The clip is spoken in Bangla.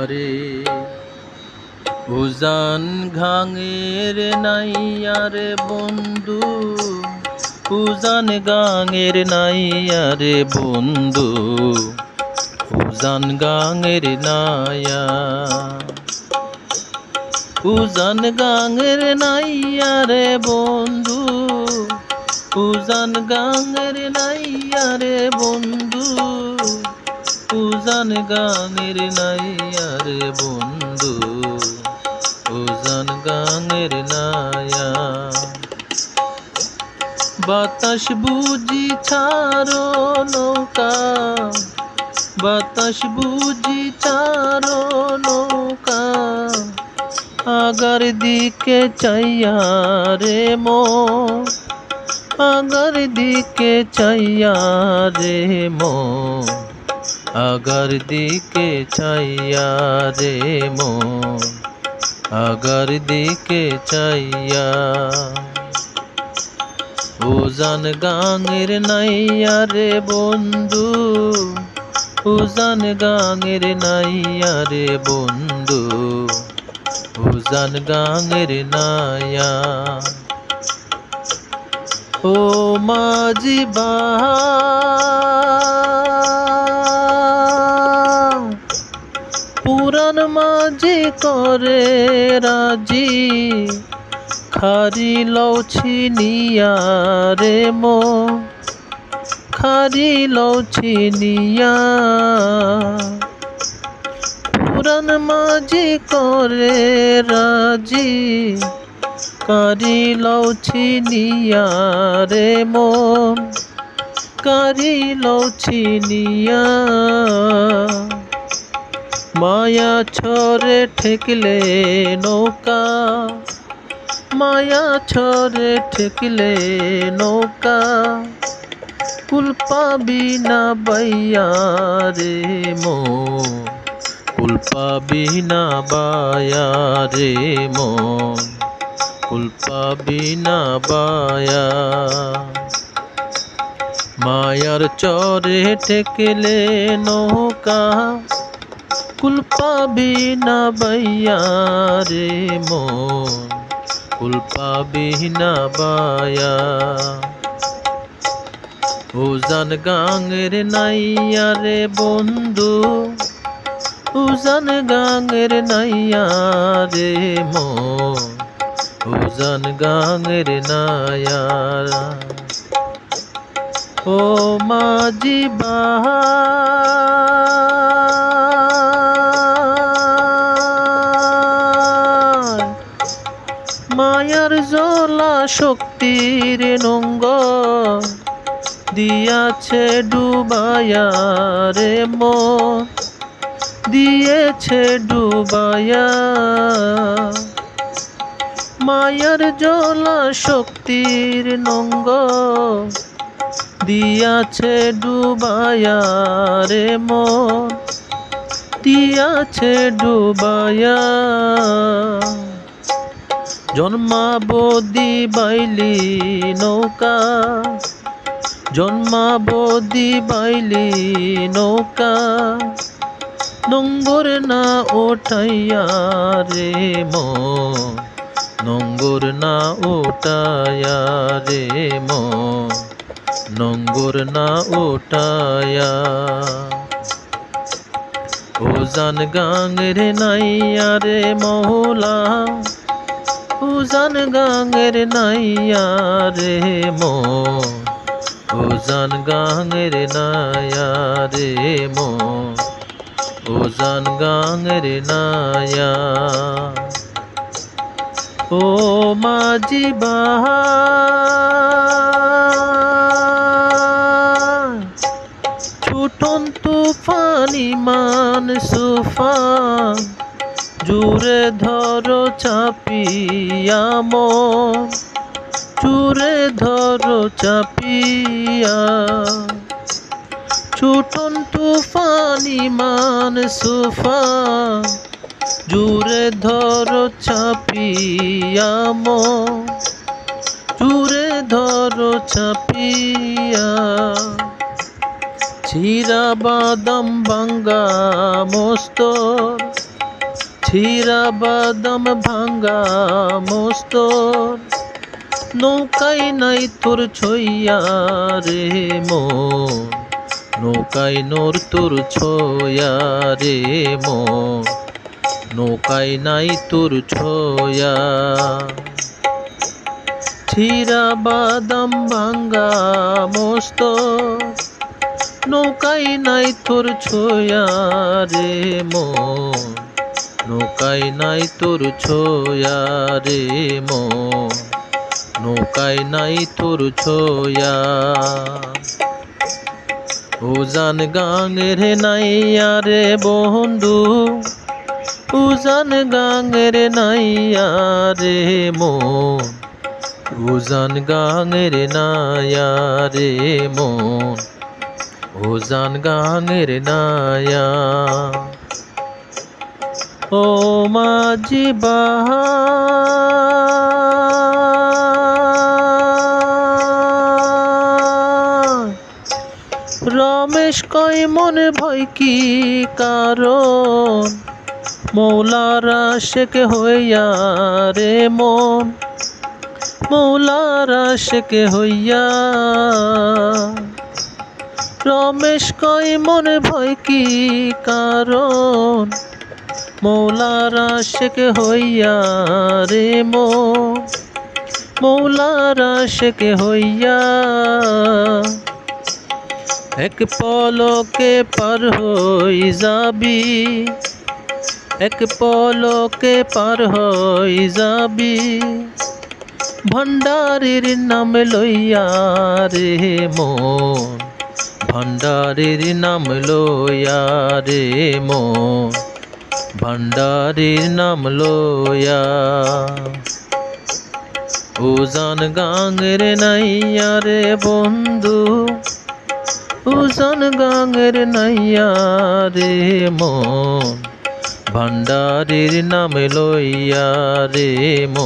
আরে উজান ঘাঙের নাইয়ারে বন্ধু উজান গাঙের নাইয়ারে বন্ধু উজান গাঙের নাইয়া। উজান গাঙের নাইয়ারে বন্ধু উজান গাঙের নাইয়ারে বন্ধু। উজান গাঙের নাইয়ারে বন্ধু। উজান গাঙের নায়া বাতাস বুঝি ছাড়ো নৌকা। বাতাস বুঝি ছাড়ো নৌকা। আগার দিকে চাইয়া রে মো। আগার দিকে চাইয়া রে মো। আগার দিকে চাইয়া রে মো আগার দিকে চাইয়া উজান গাঙের নাইয়া রে বন্ধু উজান গাঙের নাইয়া রে বন্ধু উজান গাঙের নায়া ও মাঝি বাহা মাঝি করে রাজি। খারি লৌছি নিয়া রে মো। খারি লৌছি নিয়া পুরান মাঝি করে রাজি। কারি লৌছি নিয়া রে মন কারি লৌছি নিয়া মায়া ছরে ঠেকলে নৌকা। মায়া ছরে ঠেকলে নৌকা। কুল পাবি না বাইয়া রে মো। কুল পাবি না বায়া রে মন কুল পাবি না বায়া মায়ার চরে ঠেকলে নৌকা। কুল পাবি না বাইয়া রে মন? কুল পাবি না বায়া উজান গাঙের নাইয়া রে বন্ধু। উজান গাঙের নাইয়া রে মন। উজান গাঙের নায়া ও মাঝি বাহা। মায়ার জলা শক্তির নঙ্গ দিয়াছে ডুবায়া রে মন দিয়েছে ডুবায়া মায়ার জলা শক্তির নঙ্গ দিয়াছে ডুবায়া রে মন দিয়াছে ডুবায়া জন্মাবদি বাইলি নৌকা। জন্মাবদি বাইলি নৌকা। নঙ্গর না ওঠাইয়া রে মন নঙ্গর না ওটায়া রে মন নঙ্গর না ওটায়া ওজান গাঙের নাইয়া রে মহলা। উজান গাঙের নাইয়া রে মন উজান গাঙের নাইয়া রে মন উজান গাঙের নায়া ও মাঝি বাহা ছুটন তুফানি মান সুফান। জুড়ে ধরো চাপিয়া মন, জুড়ে ধরো চাপিয়া। ছুটন তুফানি মান সুফান জুড়ে ধরো চাপিয়া মন, জুড়ে ধরো চাপিয়া। ছিরা বাদাম ভাঙ্গা মস্তর ছিরা বাদাম ভাঙ্গা মস্তর। নৌকাই নাই তোর ছইয়া রে মন। নৌকাই নোর তোর ছয়া রে মন। নৌকাই নাই তোর ছয়া ছিরা বাদাম ভাঙ্গা মস্ত নৌকাই নাই তোর ছোয়া রে মন। নৌকাই নাই তোর ছোয়া রে নৌকাই নাই তোর ছোয়া। উজান গাঙের নাইয়া রে বন্ধু। উজান গাঙের নাইয়া রে মন উজান গাঙের নায়া রে মন উজান গাঙের নায়া ও মাঝি রমেশ কয়, মনে ভয় কি কারণ? মৌলারা শেখ হইয়া রে মন। মৌলারা শেখ হইয়া। রমেশ কয়, মনে ভয় কি কারণ? মৌলারা শেখ হইয়া রে মন মৌলারা শেখ হইয়া এক পলকে পার হই যাবি। এক পলকে পার হই যাবি। ভণ্ডারের নাম লইয়া রে মন ভণ্ডারের নাম লইয়া রে মন ভণ্ডারের নাম লইয়া উজান গাঙের নাইয়া রে বন্ধু উজান গাঙের নাইয়া রে মন ভান্ডারের নাম লইয়া রে মন